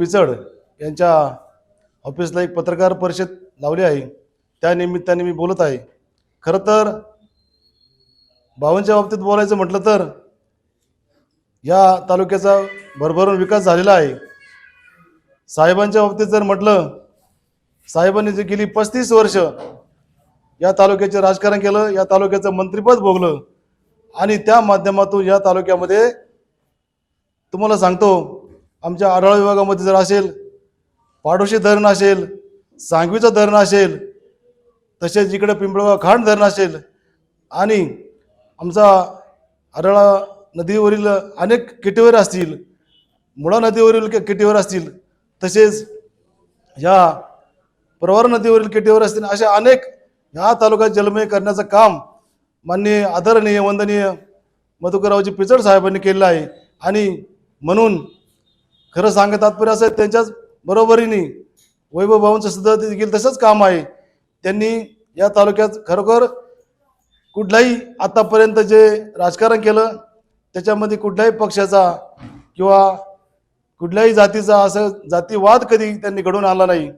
पिचड यांच्या ऑफिसला एक पत्रकार परिषद लावली आहे. त्या निमित्ताने मी बोलत आहे. खरं तर बावनच्या बाबतीत बोलायचं म्हटलं तर या तालुक्याचा भरभरून विकास झालेला आहे. साहेबांच्या बाबतीत जर म्हटलं साहेबांनी जे गेली पस्तीस वर्ष या तालुक्याचे राजकारण केलं या तालुक्याचं मंत्रिपद भोगलं आणि त्या माध्यमातून या तालुक्यामध्ये तुम्हाला सांगतो आमच्या आढावा विभागामध्ये जर असेल पाडोशी धरण असेल सांगवीचं धरण असेल तसेच इकडे पिंपळगाव खांड धरण असेल आणि आमचा आरळा नदीवरील अनेक किटीवर असतील मुळा नदीवरील कि- किटीवर असतील तसेच ह्या प्रवार नदीवरील किटीवर असतील अशा अनेक ह्या तालुक्यात जलमय करण्याचं काम माननीय आदरणीय वंदनीय मधुकररावजी पिचड साहेबांनी केलेलं आहे. आणि म्हणून खरं सांगत तात्पर्य असं त्यांच्याच बरोबरीने वैभव भाऊंचं सुद्धा देखील तसंच काम आहे. त्यांनी या तालुक्यात खरोखर कुठलाही आतापर्यंत जे राजकारण केलं त्याच्यामध्ये कुठल्याही पक्षाचा किंवा कुठल्याही जातीचा असं जातीवाद कधी त्यांनी घडून आला नाही.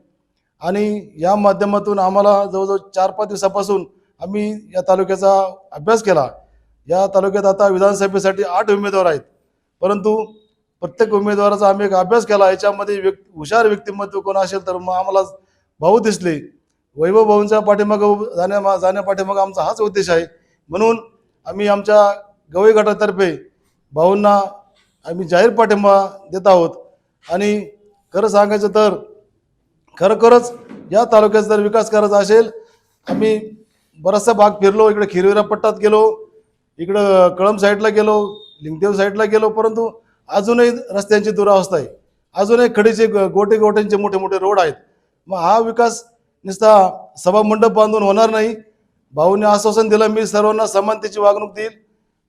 आणि या माध्यमातून आम्हाला जवळजवळ चार पाच दिवसापासून आम्ही या तालुक्याचा अभ्यास केला. या तालुक्यात आता विधानसभेसाठी आठ उमेदवार आहेत. परंतु प्रत्येक उमेदवाराचा आम्ही एक अभ्यास केला. याच्यामध्ये व्यक् हुशार व्यक्तिमत्व कोण असेल तर मग आम्हाला भाऊ दिसले. वैभव भाऊंच्या पाठीमागं जाण्या जाण्या पाठीमागं आमचा हाच उद्देश आहे. म्हणून आम्ही आमच्या गवई गटातर्फे भाऊंना आम्ही जाहीर पाठिंबा देत आहोत. आणि खरं सांगायचं तर खरोखरच या तालुक्याचा जर विकास करायचा असेल आम्ही बराचसा भाग फिरलो. इकडे खिरविरा पट्टात गेलो. इकडं कळम साईडला गेलो. लिंगदेव साईडला गेलो. परंतु अजूनही रस्त्यांची दुरावस्था आहे. अजूनही खडीचे ग- गोटे गोट्यांचे मोठे मोठे रोड आहेत. मग हा विकास नुसता सभा मंडप बांधून होणार नाही. भाऊने आश्वासन दिलं मी सर्वांना समानतेची वागणूक देईल.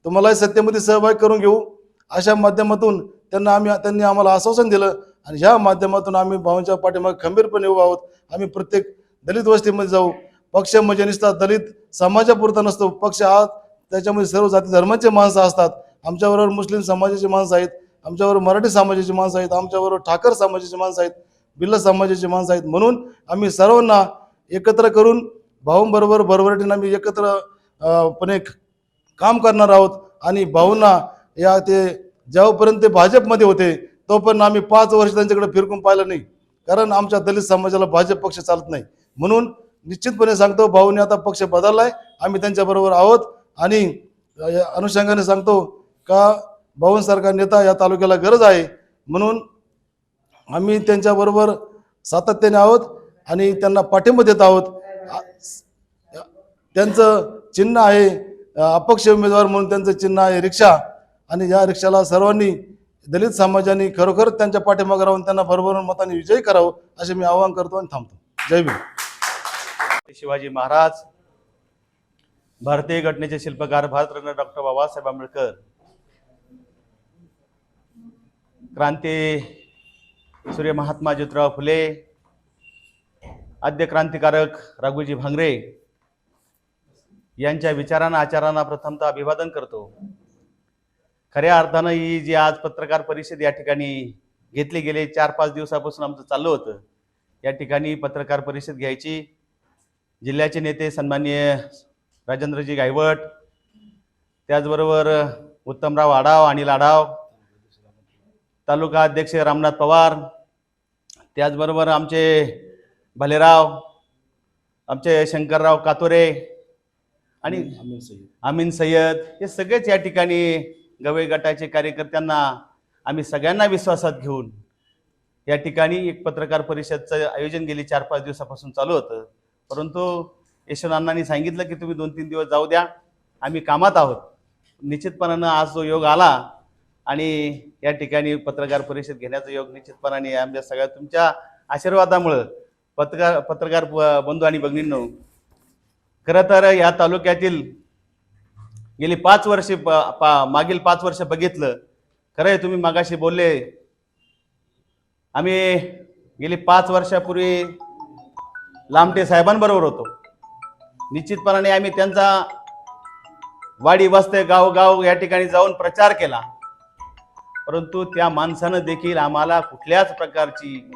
तुम्हालाही सत्तेमध्ये सहभाग करून घेऊ. अशा माध्यमातून त्यांना आम्ही त्यांनी आम्हाला आश्वासन दिलं आणि ह्या माध्यमातून आम्ही भाऊंच्या पाठीमागे खंबीरपणे उभा आहोत. आम्ही प्रत्येक दलित वस्तीमध्ये जाऊ. पक्ष म्हणजे नुसता दलित समाजापुरता नसतो. पक्ष हा त्याच्यामध्ये सर्व जाती धर्माचे माणसं असतात. आमच्याबरोबर मुस्लिम समाजाचे माणसं आहेत. आमच्याबरोबर मराठी समाजाची माणसं आहेत आमच्याबरोबर ठाकर समाजाची माणसं आहेत बिल्ल समाजाची माणसं आहेत. म्हणून आम्ही सर्वांना एकत्र करून भाऊंबरोबर भरभराटीनं आम्ही एकत्र पणे काम करणार आहोत. आणि भाऊंना या ते जेव्हापर्यंत ते भाजपमध्ये होते तोपर्यंत आम्ही पाच वर्ष त्यांच्याकडे फिरकून पाहिलं नाही. कारण आमच्या दलित समाजाला भाजप पक्ष चालत नाही. म्हणून निश्चितपणे सांगतो भाऊने आता पक्ष बदललाय. आम्ही त्यांच्याबरोबर आहोत. आणि अनुषंगाने सांगतो का भाऊंसारखा नेता या तालुक्याला गरज आहे. म्हणून आम्ही त्यांच्याबरोबर सातत्याने आहोत आणि त्यांना पाठिंबा देत आहोत. त्यांचं चिन्ह आहे अपक्ष उमेदवार म्हणून त्यांचं चिन्ह आहे रिक्षा. आणि या रिक्षाला सर्वांनी दलित समाजाने खरोखर त्यांच्या पाठिंबा राहून त्यांना भरभरून मताने विजयी करावं असे मी आवाहन करतो आणि थांबतो. जय भीम. शिवाजी महाराज. भारतीय घटनेचे शिल्पकार भारतरत्न डॉक्टर बाबासाहेब आंबेडकर. क्रांती सूर्य महात्मा ज्योतिराव फुले आद्य क्रांतिकारक रघुजी भांगरे यांच्या विचारांना आचारांना प्रथमतः अभिवादन करतो. खऱ्या अर्थानं ही जी आज पत्रकार परिषद या ठिकाणी घेतली गेले चार पाच दिवसापासून आमचं चाललं होतं या ठिकाणी पत्रकार परिषद घ्यायची. जिल्ह्याचे नेते सन्माननीय राजेंद्रजी गायवट त्याचबरोबर उत्तमराव आढाव अनिल आढाव तालुका अध्यक्ष रामनाथ पवार त्याचबरोबर आमचे भालेराव आमचे शंकरराव कातोरे आणि अमीन सय्यद. अमीन सय्यद हे सगळेच या ठिकाणी गवई गटाचे कार्यकर्त्यांना आम्ही सगळ्यांना विश्वासात घेऊन या ठिकाणी एक पत्रकार परिषदचं आयोजन गेली चार पाच दिवसापासून चालू होतं परंतु यशवंतांनी सांगितलं की तुम्ही दोन तीन दिवस जाऊ द्या आम्ही कामात आहोत निश्चितपणानं आज जो योग आला आणि या ठिकाणी पत्रकार परिषद घेण्याचं योग निश्चितपणाने आमच्या सगळ्या तुमच्या आशीर्वादामुळं पत्रकार पत्रकार ब- बंधू आणि भगिनींनो खरं तर या तालुक्यातील गेली पाच वर्षे पा- मागील पाच वर्ष बघितलं. खरं आहे तुम्ही मागाशी बोलले. आम्ही गेली पाच वर्षापूर्वी लामटे साहेबांबरोबर होतो. निश्चितपणाने आम्ही त्यांचा वाडी वस्ते गाव गाव या ठिकाणी जाऊन प्रचार केला. परंतु त्या माणसानं देखील आम्हाला कुठल्याच प्रकारची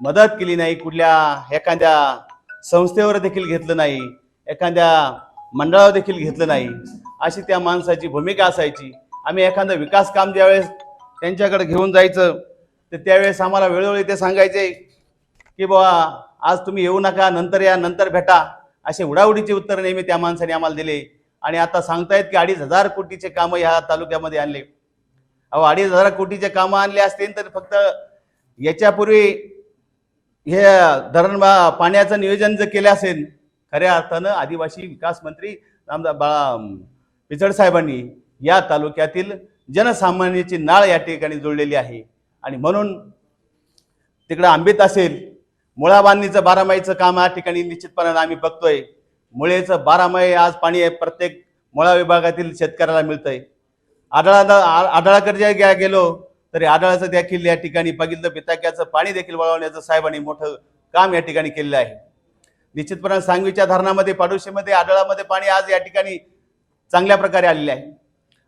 मदत केली नाही कुठल्या एखाद्या संस्थेवर देखील घेतलं नाही एखाद्या मंडळावर देखील घेतलं नाही अशी त्या माणसाची भूमिका असायची. आम्ही एखादं विकास काम ज्यावेळेस त्यांच्याकडे घेऊन जायचं तर त्यावेळेस आम्हाला वेळोवेळी ते सांगायचे की बाबा आज तुम्ही येऊ नका नंतर या नंतर भेटा. असे उडाउडीचे उत्तर नेहमी त्या माणसाने आम्हाला दिले. आणि आता सांगतायत की अडीच हजार कोटीचे कामं ह्या तालुक्यामध्ये आणले. अहो अडीच हजार कोटीचे कामं आणले असतील तर फक्त याच्यापूर्वी हे धरण पाण्याचं नियोजन जर केलं असेल खऱ्या अर्थानं आदिवासी विकास मंत्री आमदार बाळा पिचड साहेबांनी या तालुक्यातील जनसामान्याची नाळ या ठिकाणी जोडलेली आहे. आणि म्हणून तिकडं आंबेत असेल मुळा बांधणीचं बारामाईचं काम या ठिकाणी निश्चितपणानं आम्ही बघतोय. मुळेचं बारामाही आज पाणी आहे प्रत्येक मुळा विभागातील शेतकऱ्याला मिळतंय. आढळा आढळाकडे ज्या गे- गेलो तरी आढळाचं देखील या ठिकाणी बघितलं पिताक्याचं पाणी देखील वळवण्याचं साहेबांनी मोठं काम या ठिकाणी केलेलं आहे. निश्चितपणे सांगवीच्या धरणामध्ये पाडोशीमध्ये आढळामध्ये पाणी आज या ठिकाणी चांगल्या प्रकारे आलेले आहे.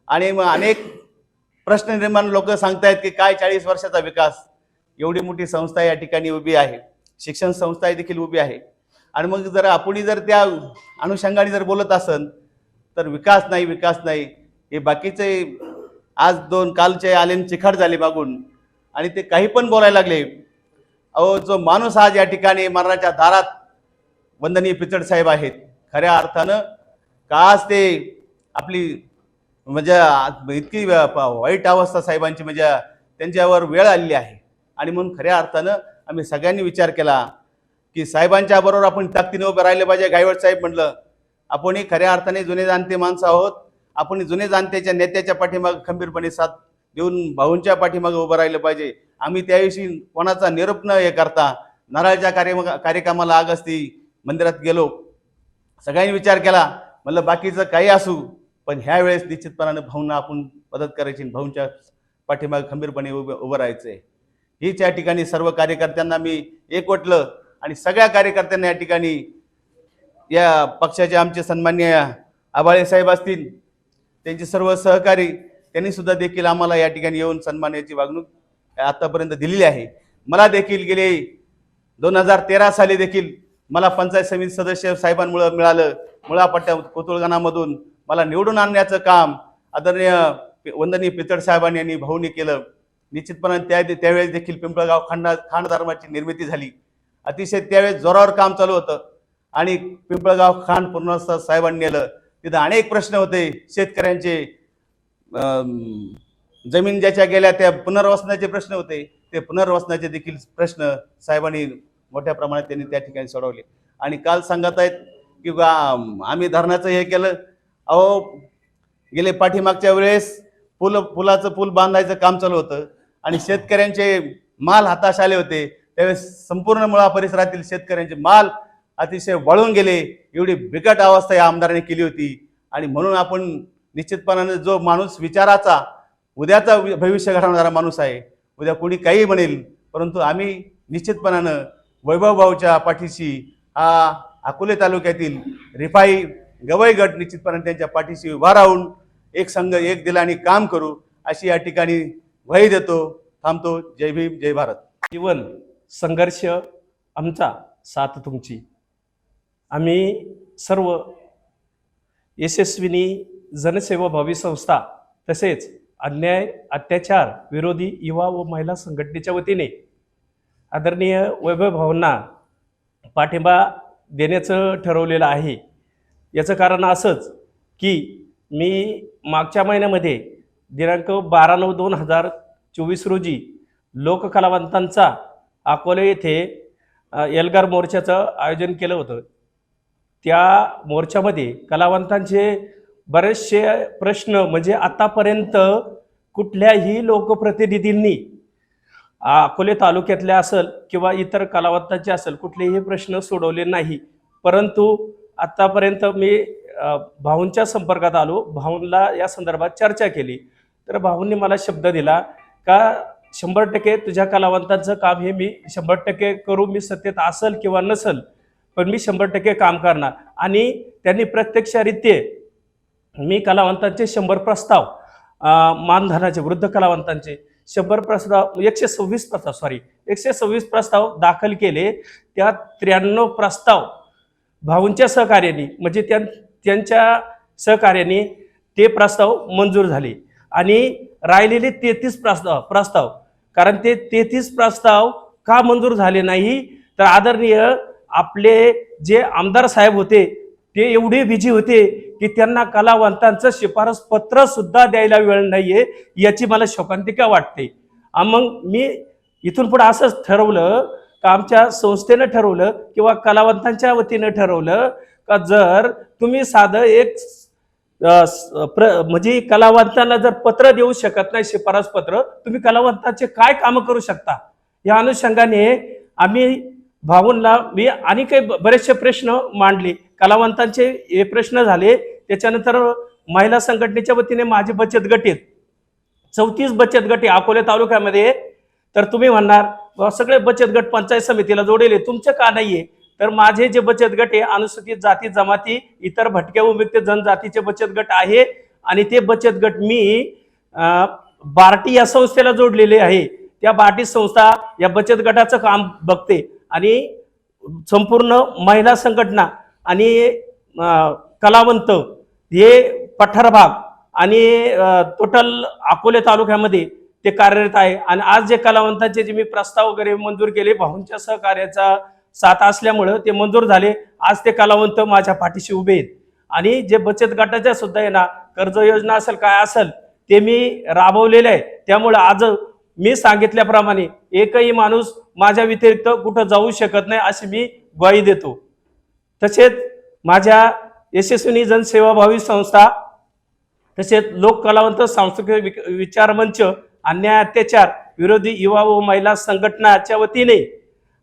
आणि मग अनेक प्रश्न निर्माण लोक सांगतायत की काय चाळीस वर्षाचा विकास? एवढी मोठी संस्था या ठिकाणी उभी आहे. शिक्षण संस्था देखील उभी आहे. आणि मग जर आपण जर त्या अनुषंगाने जर बोलत असन तर विकास नाही विकास नाही. हे बाकीचे आज दोन कालचे आले न चिखाट झाले मागून आणि ते काही पण बोलायला लागले. अहो जो माणूस आज या ठिकाणी मरणाच्या दारात वंदनीय पिचड साहेब आहेत. खऱ्या अर्थानं काच ते आपली म्हणजे आज इतकी वाईट अवस्था साहेबांची म्हणजे त्यांच्यावर वेळ आलेली आहे. आणि म्हणून खऱ्या अर्थानं आम्ही सगळ्यांनी विचार केला की साहेबांच्या बरोबर आपण ताकदीने उभं राहिलं पाहिजे गायवड साहेब म्हणलं. आपणही खऱ्या अर्थाने जुने जाणते माणसं आहोत. आपण जुने जाणत्याच्या नेत्याच्या पाठीमाग खंबीरपणे साथ देऊन भाऊंच्या पाठीमागे उभं राहिलं पाहिजे. आम्ही त्याविषयी कोणाचा निरोप न हे करता नारळच्या कार्य कार्यक्रमाला आग असती मंदिरात गेलो. सगळ्यांनी विचार केला. म्हणलं बाकीचं काही असू पण ह्या वेळेस निश्चितपणानं भाऊंना आपण मदत करायची भाऊंच्या पाठीमागे खंबीरपणे उभं उभं राहायचं आहे हीच या ठिकाणी सर्व कार्यकर्त्यांना मी एकवटलं आणि सगळ्या कार्यकर्त्यांना या ठिकाणी या पक्षाचे आमचे सन्मान्य आबाळे साहेब असतील त्यांचे सर्व सहकारी त्यांनी सुद्धा देखील आम्हाला या ठिकाणी येऊन सन्मानाची वागणूक आतापर्यंत दिलेली आहे. मला देखील गेले दोन हजार तेरा साली देखील मला पंचायत समिती सदस्य साहेबांमुळं मिळालं. मुळापट्ट्या कोतुळगाणामधून मला निवडून आणण्याचं काम आदरणीय वंदनीय पितळ साहेबांनी यांनी भाऊनी केलं. निश्चितपणे त्या त्यावेळेस देखील पिंपळगाव खांडा खांड धर्माची निर्मिती झाली. अतिशय त्यावेळेस जोरावर काम चालू होतं आणि पिंपळगाव खांड पूर्णस्थ साहेबांनी नेलं. तिथं अनेक प्रश्न होते. शेतकऱ्यांचे जमीन ज्याच्या गेल्या त्या पुनर्वसनाचे प्रश्न होते. ते पुनर्वसनाचे देखील प्रश्न साहेबांनी मोठ्या प्रमाणात त्यांनी त्या ठिकाणी सोडवले. आणि काल सांगत आहेत की आम्ही धरणाचं हे केलं. अहो गेले पाठीमागच्या वेळेस पूल पुलाचं पूल बांधायचं काम चालू होतं आणि शेतकऱ्यांचे माल हाताश आले होते. त्यावेळेस संपूर्ण मुळा परिसरातील शेतकऱ्यांचे माल अतिशय वळून गेले एवढी बिकट अवस्था या आमदारांनी केली होती. आणि म्हणून आपण निश्चितपणाने जो माणूस विचाराचा उद्याचा भविष्य घडवणारा माणूस आहे उद्या कोणी काही म्हणेल परंतु आम्ही निश्चितपणानं वैभव भाऊच्या पाठीशी हा अकोले तालुक्यातील रिफाई गवई गट निश्चितपणे त्यांच्या पाठीशी उभा राहून एक संघ एक दिलाने काम करू अशी या ठिकाणी वही देतो थांबतो. जय भीम जय भारत. जीवन संघर्ष आमचा साथ तुमची. आम्ही सर्व यशस्विनी जनसेवा भावी संस्था तसेच अन्याय अत्याचार विरोधी युवा व महिला संघटनेच्या वतीने आदरणीय वैभव भावांना पाठिंबा देण्याचं ठरवलेलं आहे. याचं कारण असंच की मी मागच्या महिन्यामध्ये दिनांक बारा नऊ दोन हजार चोवीस रोजी लोककलावंतांचा अकोले येथे एल्गार मोर्चाचं आयोजन केलं होतं. त्या मोर्चामध्ये कलावंतांचे बरेचसे प्रश्न म्हणजे आतापर्यंत कुठल्याही लोकप्रतिनिधींनी अकोले तालुक्यातल्या असेल किंवा इतर कलावंतांचे असेल कुठलेही प्रश्न सोडवले नाही. परंतु आत्तापर्यंत मी भाऊंच्या संपर्कात आलो. भाऊंला या संदर्भात चर्चा केली. तर भाऊंनी मला शब्द दिला का शंभर टक्के तुझ्या कलावंतांचं काम हे मी शंभर टक्के करू मी सत्तेत असेल किंवा नसल पण मी शंभर टक्के काम करणार. आणि त्यांनी प्रत्यक्षरित्ये मी कलावंतांचे शंभर प्रस्ताव मानधनाचे वृद्ध कलावंतांचे शंभर प्रस्ताव एकशे सव्वीस प्रस्ताव सॉरी एकशे सव्वीस प्रस्ताव दाखल केले. त्या त्र्याण्णव प्रस्ताव भाऊंच्या सहकार्याने म्हणजे त्यां त्यांच्या सहकार्याने ते प्रस्ताव मंजूर झाले. आणि राहिलेले तेहतीस प्रस्ताव प्रस्ताव कारण ते तेहतीस प्रस्ताव का मंजूर झाले नाही? तर आदरणीय आपले जे आमदार साहेब होते ते एवढे बिझी होते की त्यांना कलावंतांचं शिफारस पत्र सुद्धा द्यायला वेळ नाहीये याची मला शोकांतिका वाटते. मग मी इथून पुढे असंच ठरवलं का आमच्या संस्थेनं ठरवलं किंवा कलावंतांच्या वतीनं ठरवलं का जर तुम्ही साधं एक प्र म्हणजे कलावंतांना जर पत्र देऊ शकत नाही शिफारस पत्र तुम्ही कलावंतांचे काय कामं करू शकता? या अनुषंगाने आम्ही भाऊंना मी आणि काही बरेचसे प्रश्न मांडले. कलावंतांचे हे प्रश्न झाले. त्याच्यानंतर महिला संघटनेच्या वतीने माझे बचत गट आहेत. चौतीस बचत गट अकोले तालुक्यामध्ये. तर तुम्ही म्हणणार सगळे बचत गट पंचायत समितीला जोडेले तुमचे का नाहीये? तर माझे जे बचत गट आहे अनुसूचित जाती जमाती इतर भटक्या उमेदते जनजातीचे बचत गट आहे. आणि ते बचत गट मी बार्टी या संस्थेला जोडलेले आहे. त्या बार्टी संस्था या बचत गटाचं काम बघते. आणि संपूर्ण महिला संघटना आणि कलावंत हे पठार भाग आणि टोटल अकोले तालुक्यामध्ये ते कार्यरत आहे. आणि आज जे कलावंतांचे जे मी प्रस्ताव वगैरे मंजूर केले भाऊंच्या सहकार्याचा साथ असल्यामुळं ते मंजूर झाले. आज ते कलावंत माझ्या पाठीशी उभे आहेत. आणि जे बचत गटाच्या सुद्धा आहे ना कर्ज योजना असेल काय असेल ते मी राबवलेले आहे. त्यामुळं आज मी सांगितल्याप्रमाणे एकही माणूस माझ्या व्यतिरिक्त कुठं जाऊ शकत नाही अशी मी ग्वाही देतो. तसेच माझ्या यशस्वी जनसेवाभावी संस्था तसेच लोक कलावंत सांस्कृतिक विचार मंच अन्याय अत्याचार विरोधी युवा व महिला संघटनाच्या वतीने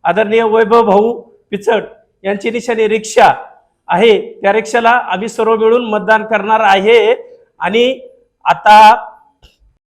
आदरणीय वैभव भाऊ पिचड यांची निशाणी रिक्षा आहे. त्या रिक्षाला आम्ही सर्व मिळून मतदान करणार आहे. आणि आता